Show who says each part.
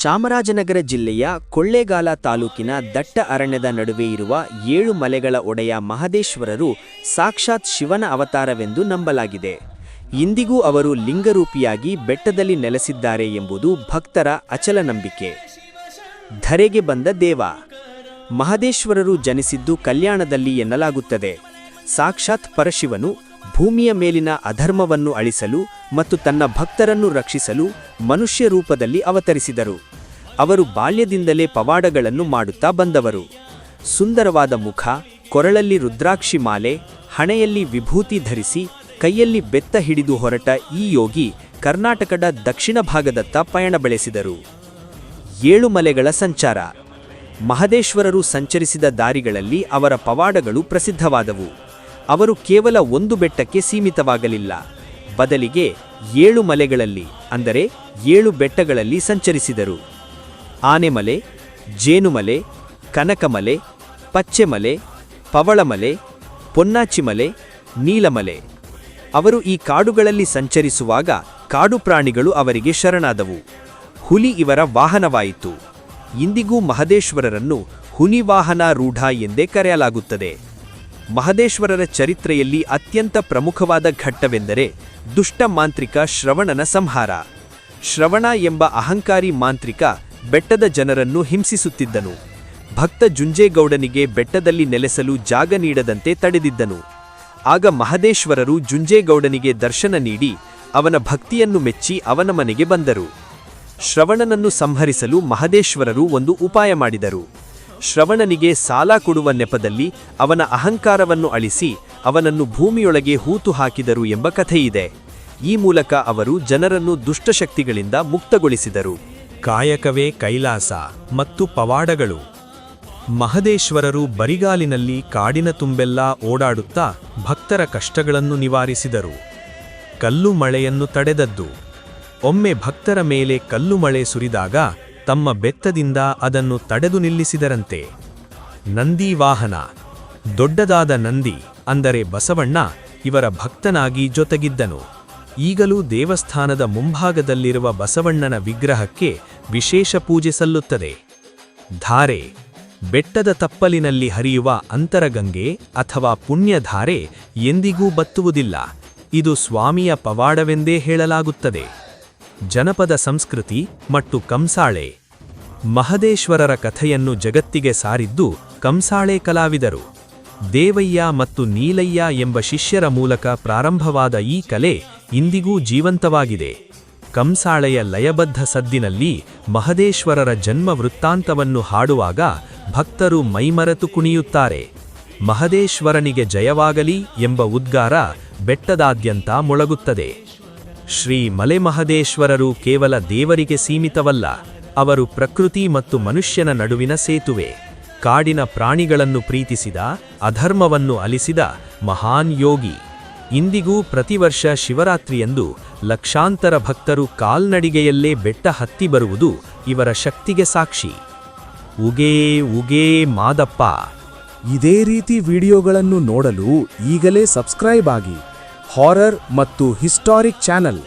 Speaker 1: ಚಾಮರಾಜನಗರ ಜಿಲ್ಲೆಯ ಕೊಳ್ಳೇಗಾಲ ತಾಲೂಕಿನ ದಟ್ಟ ಅರಣ್ಯದ ನಡುವೆ ಇರುವ ಏಳು ಮಲೆಗಳ ಒಡೆಯ ಮಹದೇಶ್ವರರು ಸಾಕ್ಷಾತ್ ಶಿವನ ಅವತಾರವೆಂದು ನಂಬಲಾಗಿದೆ. ಇಂದಿಗೂ ಅವರು ಲಿಂಗರೂಪಿಯಾಗಿ ಬೆಟ್ಟದಲ್ಲಿ ನೆಲೆಸಿದ್ದಾರೆ ಎಂಬುದು ಭಕ್ತರ ಅಚಲ ನಂಬಿಕೆ. ಧರೆಗೆ ಬಂದ ದೇವ. ಮಹದೇಶ್ವರರು ಜನಿಸಿದ್ದು ಕಲ್ಯಾಣದಲ್ಲಿ ಎನ್ನಲಾಗುತ್ತದೆ. ಸಾಕ್ಷಾತ್ ಪರಶಿವನು ಭೂಮಿಯ ಮೇಲಿನ ಅಧರ್ಮವನ್ನು ಅಳಿಸಲು ಮತ್ತು ತನ್ನ ಭಕ್ತರನ್ನು ರಕ್ಷಿಸಲು ಮನುಷ್ಯ ರೂಪದಲ್ಲಿ ಅವತರಿಸಿದರು. ಅವರು ಬಾಲ್ಯದಿಂದಲೇ ಪವಾಡಗಳನ್ನು ಮಾಡುತ್ತಾ ಬಂದವರು. ಸುಂದರವಾದ ಮುಖ, ಕೊರಳಲ್ಲಿ ರುದ್ರಾಕ್ಷಿ ಮಾಲೆ, ಹಣೆಯಲ್ಲಿ ವಿಭೂತಿ ಧರಿಸಿ, ಕೈಯಲ್ಲಿ ಬೆತ್ತ ಹಿಡಿದು ಹೊರಟ ಈ ಯೋಗಿ ಕರ್ನಾಟಕದ ದಕ್ಷಿಣ ಭಾಗದತ್ತ ಪಯಣ ಬೆಳೆಸಿದರು. ಏಳು ಮಲೆಗಳ ಸಂಚಾರ. ಮಹದೇಶ್ವರರು ಸಂಚರಿಸಿದ ದಾರಿಗಳಲ್ಲಿ ಅವರ ಪವಾಡಗಳು ಪ್ರಸಿದ್ಧವಾದವು. ಅವರು ಕೇವಲ ಒಂದು ಬೆಟ್ಟಕ್ಕೆ ಸೀಮಿತವಾಗಲಿಲ್ಲ. ಬದಲಿಗೆ ಏಳು ಮಲೆಗಳಲ್ಲಿ, ಅಂದರೆ ಏಳು ಬೆಟ್ಟಗಳಲ್ಲಿ ಸಂಚರಿಸಿದರು. ಆನೆಮಲೆ, ಜೇನುಮಲೆ, ಕನಕಮಲೆ, ಪಚ್ಚೆಮಲೆ, ಪವಳಮಲೆ, ಪೊನ್ನಾಚಿಮಲೆ, ನೀಲಮಲೆ. ಅವರು ಈ ಕಾಡುಗಳಲ್ಲಿ ಸಂಚರಿಸುವಾಗ ಕಾಡು ಪ್ರಾಣಿಗಳು ಅವರಿಗೆ ಶರಣಾದವು. ಹುಲಿ ಇವರ ವಾಹನವಾಯಿತು. ಇಂದಿಗೂ ಮಹದೇಶ್ವರರನ್ನು ಹುನಿವಾಹನ ರೂಢ ಎಂದೇ ಕರೆಯಲಾಗುತ್ತದೆ. ಮಹದೇಶ್ವರರ ಚರಿತ್ರೆಯಲ್ಲಿ ಅತ್ಯಂತ ಪ್ರಮುಖವಾದ ಘಟ್ಟವೆಂದರೆ ದುಷ್ಟ ಮಾಂತ್ರಿಕ ಶ್ರವಣನ ಸಂಹಾರ. ಶ್ರವಣ ಎಂಬ ಅಹಂಕಾರಿ ಮಾಂತ್ರಿಕ ಬೆಟ್ಟದ ಜನರನ್ನು ಹಿಂಸಿಸುತ್ತಿದ್ದನು. ಭಕ್ತ ಜುಂಜೇಗೌಡನಿಗೆ ಬೆಟ್ಟದಲ್ಲಿ ನೆಲೆಸಲು ಜಾಗ ನೀಡದಂತೆ ತಡೆದಿದ್ದನು. ಆಗ ಮಹದೇಶ್ವರರು ಜುಂಜೇಗೌಡನಿಗೆ ದರ್ಶನ ನೀಡಿ ಅವನ ಭಕ್ತಿಯನ್ನು ಮೆಚ್ಚಿ ಅವನ ಮನೆಗೆ ಬಂದರು. ಶ್ರವಣನನ್ನು ಸಂಹರಿಸಲು ಮಹದೇಶ್ವರರು ಒಂದು ಉಪಾಯ ಮಾಡಿದರು. ಶ್ರವಣನಿಗೆ ಸಾಲ ಕೊಡುವ ನೆಪದಲ್ಲಿ ಅವನ ಅಹಂಕಾರವನ್ನು ಅಳಿಸಿ ಅವನನ್ನು ಭೂಮಿಯೊಳಗೆ ಹೂತು ಹಾಕಿದರು ಎಂಬ ಕಥೆಯಿದೆ. ಈ ಮೂಲಕ ಅವರು ಜನರನ್ನು ದುಷ್ಟಶಕ್ತಿಗಳಿಂದ ಮುಕ್ತಗೊಳಿಸಿದರು.
Speaker 2: ಕಾಯಕವೇ ಕೈಲಾಸ ಮತ್ತು ಪವಾಡಗಳು. ಮಹದೇಶ್ವರರು ಬರಿಗಾಲಿನಲ್ಲಿ ಕಾಡಿನ ತುಂಬೆಲ್ಲ ಓಡಾಡುತ್ತಾ ಭಕ್ತರ ಕಷ್ಟಗಳನ್ನು ನಿವಾರಿಸಿದರು. ಕಲ್ಲು ಮಳೆಯನ್ನು ತಡೆದದ್ದು. ಒಮ್ಮೆ ಭಕ್ತರ ಮೇಲೆ ಕಲ್ಲು ಮಳೆ ಸುರಿದಾಗ ತಮ್ಮ ಬೆತ್ತದಿಂದ ಅದನ್ನು ತಡೆದು ನಿಲ್ಲಿಸಿದರಂತೆ. ನಂದಿ ವಾಹನ ದೊಡ್ಡದಾದ ನಂದಿ, ಅಂದರೆ ಬಸವಣ್ಣ, ಇವರ ಭಕ್ತನಾಗಿ ಜೊತೆಗಿದ್ದನು. ಈಗಲೂ ದೇವಸ್ಥಾನದ ಮುಂಭಾಗದಲ್ಲಿರುವ ಬಸವಣ್ಣನ ವಿಗ್ರಹಕ್ಕೆ ವಿಶೇಷ ಪೂಜೆ ಸಲ್ಲುತ್ತದೆ. ಧಾರೆ, ಬೆಟ್ಟದ ತಪ್ಪಲಿನಲ್ಲಿ ಹರಿಯುವ ಅಂತರಗಂಗೆ ಅಥವಾ ಪುಣ್ಯಧಾರೆ ಎಂದಿಗೂ ಬತ್ತುವುದಿಲ್ಲ. ಇದು ಸ್ವಾಮಿಯ ಪವಾಡವೆಂದೇ ಹೇಳಲಾಗುತ್ತದೆ. ಜನಪದ ಸಂಸ್ಕೃತಿ ಮತ್ತು ಕಂಸಾಳೆ. ಮಹದೇಶ್ವರರ ಕಥೆಯನ್ನು ಜಗತ್ತಿಗೆ ಸಾರಿದ್ದು ಕಂಸಾಳೆ ಕಲಾವಿದರು. ದೇವಯ್ಯ ಮತ್ತು ನೀಲಯ್ಯ ಎಂಬ ಶಿಷ್ಯರ ಮೂಲಕ ಪ್ರಾರಂಭವಾದ ಈ ಕಲೆ ಇಂದಿಗೂ ಜೀವಂತವಾಗಿದೆ. ಕಂಸಾಳೆಯ ಲಯಬದ್ಧ ಸದ್ದಿನಲ್ಲಿ ಮಹದೇಶ್ವರರ ಜನ್ಮ ವೃತ್ತಾಂತವನ್ನು ಹಾಡುವಾಗ ಭಕ್ತರು ಮೈಮರೆತು ಕುಣಿಯುತ್ತಾರೆ. ಮಹದೇಶ್ವರನಿಗೆ ಜಯವಾಗಲಿ ಎಂಬ ಉದ್ಗಾರ ಬೆಟ್ಟದಾದ್ಯಂತ ಮೊಳಗುತ್ತದೆ. ಶ್ರೀ ಮಲೆಮಹದೇಶ್ವರರು ಕೇವಲ ದೇವರಿಗೆ ಸೀಮಿತವಲ್ಲ, ಅವರು ಪ್ರಕೃತಿ ಮತ್ತು ಮನುಷ್ಯನ ನಡುವಿನ ಸೇತುವೆ. ಕಾಡಿನ ಪ್ರಾಣಿಗಳನ್ನು ಪ್ರೀತಿಸಿದ, ಅಧರ್ಮವನ್ನು ಅಲಿಸಿದ ಮಹಾನ್ ಯೋಗಿ. ಇಂದಿಗೂ ಪ್ರತಿವರ್ಷ ಶಿವರಾತ್ರಿಯಂದು ಲಕ್ಷಾಂತರ ಭಕ್ತರು ಕಾಲ್ನಡಿಗೆಯಲ್ಲೇ ಬೆಟ್ಟ ಹತ್ತಿ ಬರುವುದು ಇವರ ಶಕ್ತಿಗೆ ಸಾಕ್ಷಿ. ಉಗೇ ಉಗೇ ಮಾದಪ್ಪ.
Speaker 3: ಇದೇ ರೀತಿ ವಿಡಿಯೋಗಳನ್ನು ನೋಡಲು ಈಗಲೇ ಸಬ್ಸ್ಕ್ರೈಬ್ ಆಗಿ ಹಾರರ್ ಮತ್ತು ಹಿಸ್ಟಾರಿಕ್ ಚಾನಲ್